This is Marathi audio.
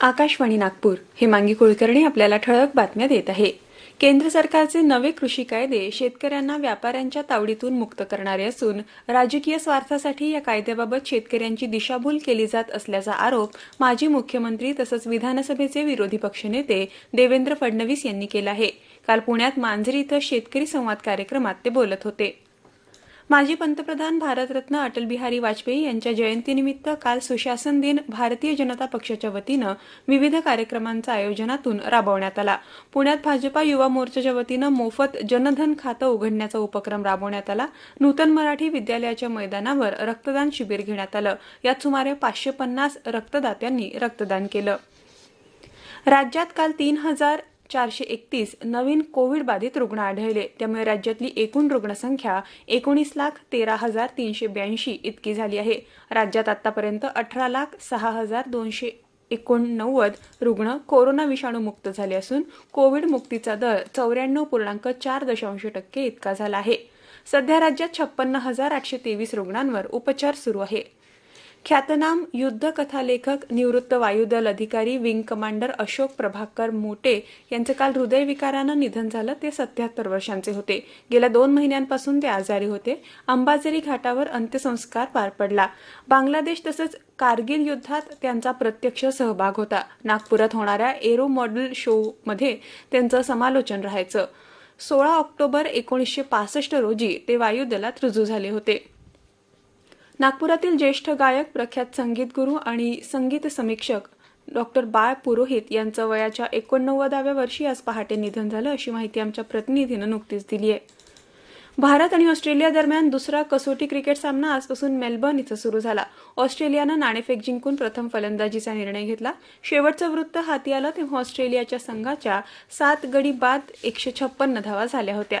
आकाशवाणी नागपूर. हेमांगी कुलकर्णी आपल्याला ठळक बातम्या देत आहे. केंद्र सरकारचे नवे कृषी कायदे शेतकऱ्यांना व्यापाऱ्यांच्या तावडीतून मुक्त करणारे असून राजकीय स्वार्थासाठी या कायद्याबाबत शेतकऱ्यांची दिशाभूल केली जात असल्याचा आरोप माजी मुख्यमंत्री तसंच विधानसभेचे विरोधी पक्षनेते देवेंद्र फडणवीस यांनी केला आहे. काल पुण्यात मांजरी इथं शेतकरी संवाद कार्यक्रमात ते बोलत होते. माजी पंतप्रधान भारतरत्न अटल बिहारी वाजपेयी यांच्या जयंतीनिमित्त काल सुशासन दिन भारतीय जनता पक्षाच्या वतीनं विविध कार्यक्रमांचं आयोजनातून राबवण्यात आला. पुण्यात भाजपा युवा मोर्चाच्या वतीनं मोफत जनधन खातं उघडण्याचा उपक्रम राबवण्यात आला. नूतन मराठी विद्यालयाच्या मैदानावर रक्तदान शिबिर घेण्यात आलं. यात सुमारे पाचशे पन्नास रक्तदात्यांनी रक्तदान केलं. राज्यात काल तीन हजार चारशे एकतीस नवीन कोविड बाधित रुग्ण आढळले. त्यामुळे राज्यातली एकूण रुग्णसंख्या एकोणीस लाख तेरा हजार तीनशे ब्याऐंशी इतकी झाली आहे. राज्यात आतापर्यंत अठरा लाख सहा हजार दोनशे एकोणनव्वद रुग्ण कोरोना विषाणू मुक्त झाले असून कोविड मुक्तीचा दर चौऱ्याण्णव पूर्णांक चार दशांश टक्के इतका झाला आहे. सध्या राज्यात छप्पन्न हजार आठशे तेवीस रुग्णांवर उपचार सुरू आहे. ख्यातनाम युद्धकथालेखक निवृत्त वायुदल अधिकारी विंग कमांडर अशोक प्रभाकर मोटे यांचं काल हृदयविकारानं निधन झालं ते सत्याहत्तर वर्षांचे होते. गेल्या दोन महिन्यांपासून ते आजारी होते. अंबाझरी घाटावर अंत्यसंस्कार पार पडला. बांगलादेश तसंच कारगिल युद्धात त्यांचा प्रत्यक्ष सहभाग होता. नागपुरात होणाऱ्या एरो मॉडेल शोमध्ये त्यांचं समालोचन राहायचं. सोळा ऑक्टोबर एकोणीसशे पासष्ट रोजी ते वायुदलात रुजू झाले होते. नागपुरातील ज्येष्ठ गायक प्रख्यात संगीतगुरू आणि संगीत समीक्षक डॉक्टर बाळ पुरोहित यांचं वयाच्या एकोणनव्वदाव्या वर्षी आज पहाटे निधन झालं अशी माहिती आमच्या प्रतिनिधीनं नुकतीच दिली आहे भारत आणि ऑस्ट्रेलिया दरम्यान दुसरा कसोटी क्रिकेट सामना आजपासून मेलबर्न इथं सुरू झाला. ऑस्ट्रेलियानं नाणेफेक जिंकून प्रथम फलंदाजीचा निर्णय घेतला. शेवटचं वृत्त हाती आलं तेव्हा ऑस्ट्रेलियाच्या संघाच्या सात गडी बाद एकशे छप्पन्न धावा झाल्या होत्या.